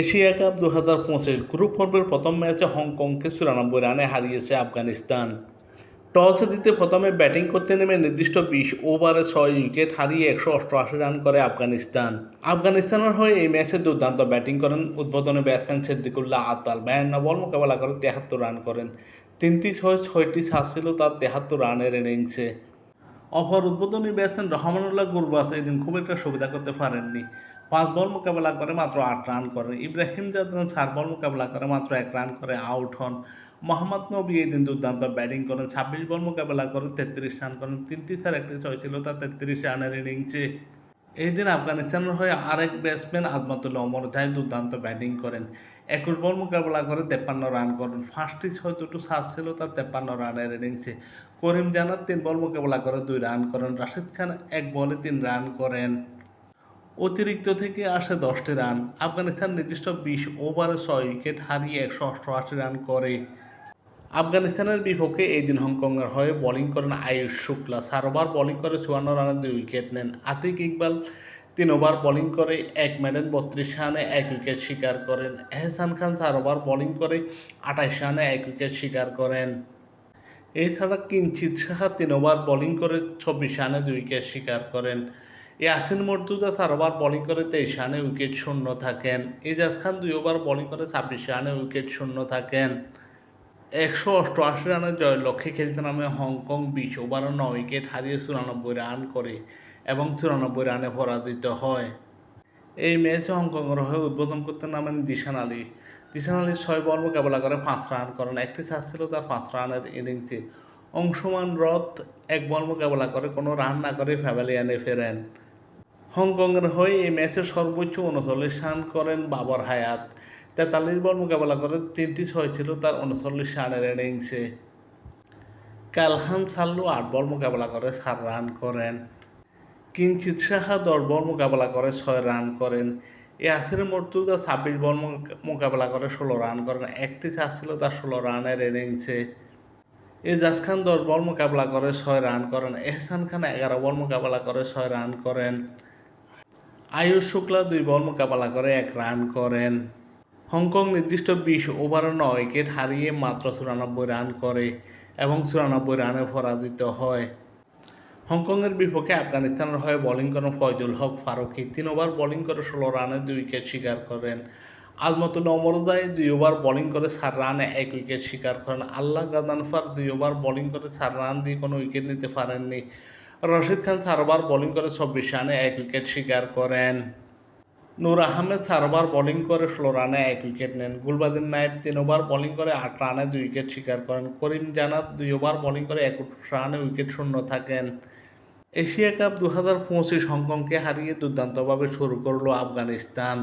Asia cup দু হাজার পঁচিশ গ্রুপ পর্বের প্রথম ম্যাচে হংকংকে চুরানব্বই রানে হারিয়েছে আফগানিস্তান। টসে দিতে প্রথমে ব্যাটিং করতে নেমে নির্দিষ্ট বিশ ওভারে ছয় উইকেট হারিয়ে একশো অষ্টআশি রান করে আফগানিস্তান। আফগানিস্তানের হয়ে এই ম্যাচে দুর্দান্ত ব্যাটিং করেন উদ্বোধনী ব্যাটসম্যান সিদ্দিকুল্লাহ আতাল। বায়ান্ন বল মোকাবেলা করে তেহাত্তর রান করেন। তিনটি ছয় ছয়টি ছাড় ছিল তার তেহাত্তর রানের ইনিংসে। অপর উদ্বোধনী ব্যাটসম্যান রহমানুল্লাহ গুরবাস এদিন খুব একটা সুবিধা করতে পারেননি। পাঁচ বল মোকাবেলা করে মাত্র আট রান করেন ইব্রাহিম জাদরান চার বল মোকাবেলা করে মাত্র এক রান করে আউট হন। মোহাম্মদ নবী এই দিন দুর্দান্ত ব্যাটিং করেন। ছাব্বিশ বল মোকাবেলা করে তেত্রিশ রান করেন। তিনটি স্যার একটি ছয় ছিল তার তেত্রিশ রানের ইনিংসে। এই দিন আফগানিস্তানের হয়ে আরেক ব্যাটসম্যান আজমাতুল্লাহ অমর জায় দুর্দান্ত ব্যাটিং করেন। একুশ বল মোকাবেলা করে তেপ্পান্ন রান করেন। ফার্স্টটি ছয় দুটো সাত ছিল, তার তেপ্পান্ন রানের ইনিংসে করিম জানার তিন বল মোকাবেলা করে দুই রান করেন। রাশিদ খান এক বলে তিন রান করেন। অতিরিক্ত থেকে আসে দশটি রান। আফগানিস্তান নির্দিষ্ট বিশ ওভারে ছয় উইকেট হারিয়ে একশো অষ্টআশি রান করে। আফগানিস্তানের বিপক্ষে এই দিন হংকংয়ের হয়ে বোলিং করেন আয়ুষ শুক্লা। চার ওভার বোলিং করে চুয়ান্ন রানে দুই উইকেট নেন। আতিক ইকবাল তিন ওভার বোলিং করে এক মেডেন বত্রিশ রানে এক উইকেট শিকার করেন। এহসান খান চার ওভার বোলিং করে আঠাশ রানে এক উইকেট শিকার করেন। এছাড়া কিঞ্চিত সাহা তিন ওভার বোলিং করে চব্বিশ রানে দুই উইকেট শিকার করেন। ইয়াসিন মর্তুজা চার ওভার বোলিং করে তেইশ রানে উইকেট শূন্য থাকেন। এজাজ খান দুই ওভার বোলিং করে ছাব্বিশ রানে উইকেট শূন্য থাকেন। একশো অষ্টআশি রানের জয়ের লক্ষ্যে খেলতে নামে হংকং বিশ ওভারে ন উইকেট হারিয়ে চুরানব্বই রান করে এবং চুরানব্বই রানে পরাজিত হয়। এই ম্যাচে হংকংয়ের হয়ে উদ্বোধন করতে নামেন দিশান আলী। দিশান আলী ছয় বল মোকাবেলা করে পাঁচ রান করেন। একটি চার ছিল তার পাঁচ রানের ইনিংসে। অংশমান রথ এক বল মোকাবেলা করে, কোনো রান না করে ফ্যাভেলিয়ানে ফেরেন। হংকংয়ের হয়ে এই ম্যাচে সর্বোচ্চ উনচল্লিশ রান করেন বাবর হায়াত। তেতাল্লিশ বল মোকাবেলা করে তিনটি ছয় ছিল, তার উনচল্লিশ রানের ইনিংসে কালহান সাল্লু আট বল মোকাবেলা করে, সাত রান করেন। কিঞ্চিত সাহা দশ বল মোকাবেলা করে, ছয় রান করেন। ইয়াসির মর্তুজা ছাব্বিশ বল মোকা- মোকাবেলা করে, ষোলো রান করেন। একটি চার ছিল তার ষোলো রানের ইনিংসে এজাজ খান দশ বল মোকাবেলা করে, ছয় রান করেন। এহসান খান এগারো বল মোকাবেলা করে, ছয় রান করেন। আয়ুষ শুক্লা দুই বল মোকাবেলা করে, এক রান করেন। হংকং নির্দিষ্ট বিশ ওভারে নয় উইকেট হারিয়ে মাত্র চুরানব্বই রান করে এবং চুরানব্বই রানে পরাজিত হয়। হংকংয়ের বিপক্ষে আফগানিস্তানের হয়ে বোলিং করেন ফয়জুল হক ফারুকি। তিন ওভার বোলিং করে ষোলো রানে দুই উইকেট শিকার করেন। আজমতুল্লাহ অমরদায় দুই ওভার বোলিং করে চার রানে এক উইকেট শিকার করেন। আল্লাহ গাদানফার দুই ওভার বোলিং করে চার রান দিয়ে কোনো উইকেট নিতে পারেননি। রশিদ খান চার ওভার বোলিং করে চব্বিশ রানে এক উইকেট শিকার করেন। নূর আহমেদ চার ওভার বোলিং করে ষোলো রানে এক উইকেট নেন। গুলবাদিন নায়েব তিন ওভার বোলিং করে আট রানে দুই উইকেট শিকার করেন। করিম জানাত দুই ওভার বোলিং করে এক রানে উইকেট শূন্য থাকেন। এশিয়া কাপ দু হাজার পঁচিশ হংকংকে হারিয়ে দুর্দান্তভাবে শুরু করল আফগানিস্তান।